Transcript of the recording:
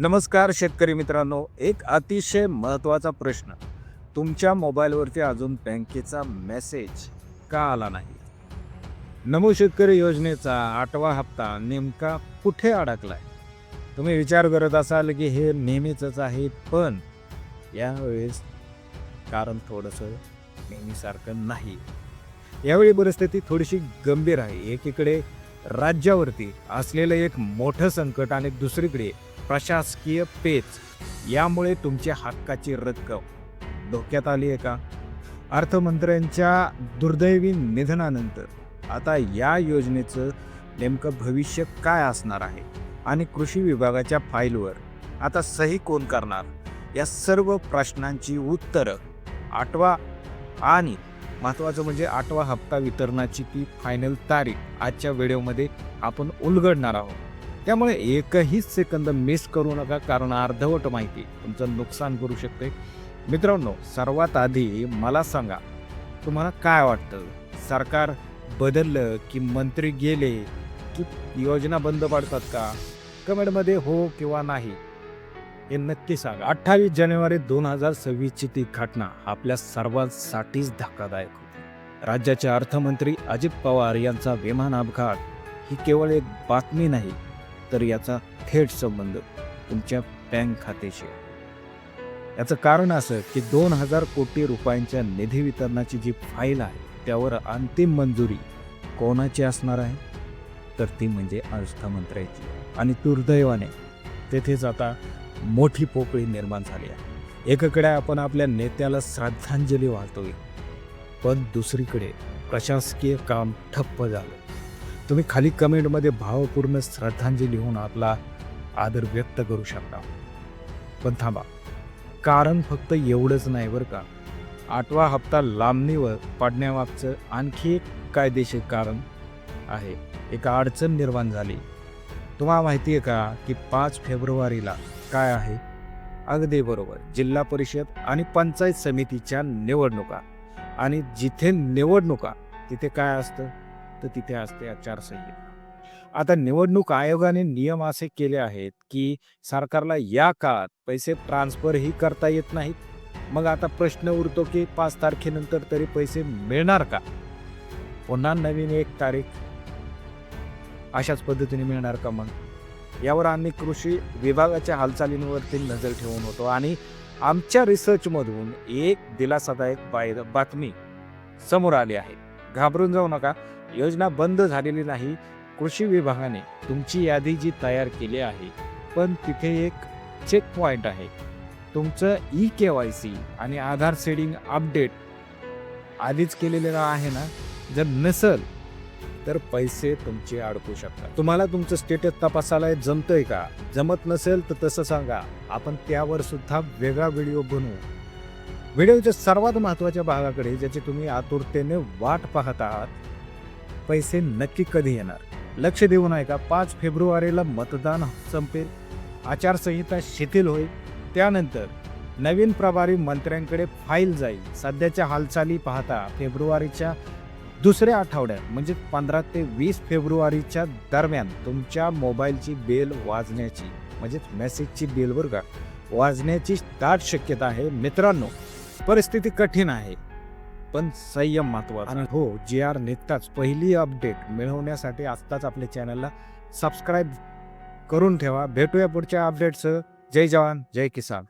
नमस्कार शेतकरी मित्रांनो. एक अतिशय महत्त्वाचा प्रश्न. तुमच्या मोबाईलवरती अजून बँकेचा मेसेज का आला नाही? नमो शेतकरी योजनेचा आठवा हप्ता नेमका कुठे अडकलाय? तुम्ही विचार करत असाल की हे नेहमीचंच आहे पण यावेळेस कारण थोडंसं नेहमीसारखं नाही. यावेळी परिस्थिती थोडीशी गंभीर आहे. एकीकडे राज्यावरती असलेलं एक मोठं संकट आणि दुसरीकडे प्रशासकीय पेच यामुळे तुमच्या हक्काची रक्कम. धोक्यात आली आहे का? अर्थमंत्र्यांच्या दुर्दैवी निधनानंतर आता या योजनेचं नेमकं भविष्य काय असणार आहे? आणि कृषी विभागाच्या फाईलवर आता सही कोण करणार? या सर्व प्रश्नांची उत्तरं आठवा आणि महत्त्वाचं म्हणजे आठवा हप्ता वितरणाची ती फायनल तारीख आजच्या व्हिडिओमध्ये आपण उलगडणार आहोत. त्यामुळे एकही सेकंद मिस करू नका कारण अर्धवट माहिती तुमचं नुकसान करू शकते. मित्रांनो सर्वात आधी मला सांगा तुम्हाला काय वाटतं? सरकार बदललं की मंत्री गेले की योजना बंद पडतात का? कमेंटमध्ये हो किंवा नाही हे नक्की सांगा. अठ्ठावीस जानेवारी दोन हजार सव्वीसची ती घटना आपल्या सर्वांसाठीच धक्कादायक होती. राज्याचे अर्थमंत्री अजित पवार यांचा विमान अपघात ही केवळ एक बातमी नाही तर याचा थेट संबंध तुमच्या बँक खात्याशी आहे. याचं कारण असं की दोन हजार कोटी रुपयांच्या निधी वितरणाची जी फाईल आहे त्यावर अंतिम मंजुरी कोणाची असणार आहे? तर ती म्हणजे अर्थमंत्र्याची. आणि दुर्दैवाने तेथेच आता मोठी पोकळी निर्माण झाली आहे. एकीकडे आपण आपल्या नेत्याला श्रद्धांजली वाहतोय पण दुसरीकडे प्रशासकीय काम ठप्प झालं. तुम्ही खाली कमेंटमध्ये भावपूर्ण श्रद्धांजली लिहून आपला आदर व्यक्त करू शकता. पण थांबा. कारण फक्त एवढंच नाही बरं का? आठवा हप्ता लांबणीवर पाडण्यामागचं आणखी एक कायदेशीर कारण आहे. एक अडचण निर्माण झाली. तुम्हाला माहिती आहे का की पाच फेब्रुवारीला काय आहे? अगदी बरोबर. जिल्हा परिषद आणि पंचायत समितीच्या निवडणुका. आणि जिथे निवडणुका तिथे काय असतं? तर तिथे असते आचारसंहिता. आता निवडणूक आयोगाने नियम असे केले आहेत की सरकारला या काळात पैसे ट्रान्सफरही करता येत नाहीत. मग आता प्रश्न उरतो की पाच तारखेनंतर तरी पैसे मिळणार का? पुन्हा नवीन एक तारीख. अशाच पद्धतीने मिळणार का मग? यावर आम्ही कृषी विभागाच्या हालचालींवरती नजर ठेवून होतो आणि आमच्या रिसर्चमधून एक दिलासादायक बाय- बातमी समोर आली आहे. घाबरून जाऊ नका. योजना बंद झालेली नाही कृषी विभागाने तुमची यादी जी तयार केली आहे पण तिथे एक चेक पॉईंट आहे. तुमचं ई के वाय सी आणि आधार सेडिंग अपडेट आधीच केलेलं आहे ना? जर नसल तर पैसे तुमचे अडकू शकतात. तुम्हाला तुमचं स्टेटस तपासायला जमतंय का? जमत नसेल तर तसं सांगा. आपण त्यावर सुद्धा वेगळा व्हिडिओ बनवू. व्हिडिओच्या सर्वात महत्त्वाच्या भागाकडे ज्याची तुम्ही आतुरतेने वाट पाहत आहात पैसे नक्की कधी येणार? लक्ष देऊन ऐका पाच फेब्रुवारीला मतदान संपेल. आचारसंहिता शिथिल होईल. त्यानंतर नवीन प्रभारी मंत्र्यांकडे फाईल जाईल. सध्याच्या हालचाली पाहता फेब्रुवारीच्या दुसऱ्या आठवड्यात म्हणजे पंधरा ते वीस फेब्रुवारीच्या दरम्यान तुमच्या मोबाईलची बेल वाजण्याची म्हणजे मेसेजची बेल बरं का वाजण्याची दाट शक्यता आहे. मित्रांनो परिस्थिती कठीण आहे. पण संयम महत्त्वाचा आणि हो जे आर निघताच पहिली अपडेट मिळवण्यासाठी आत्ताच आपल्या चॅनलला सबस्क्राईब करून ठेवा. भेटूया पुढच्या अपडेटसह जय जवान जय किसान.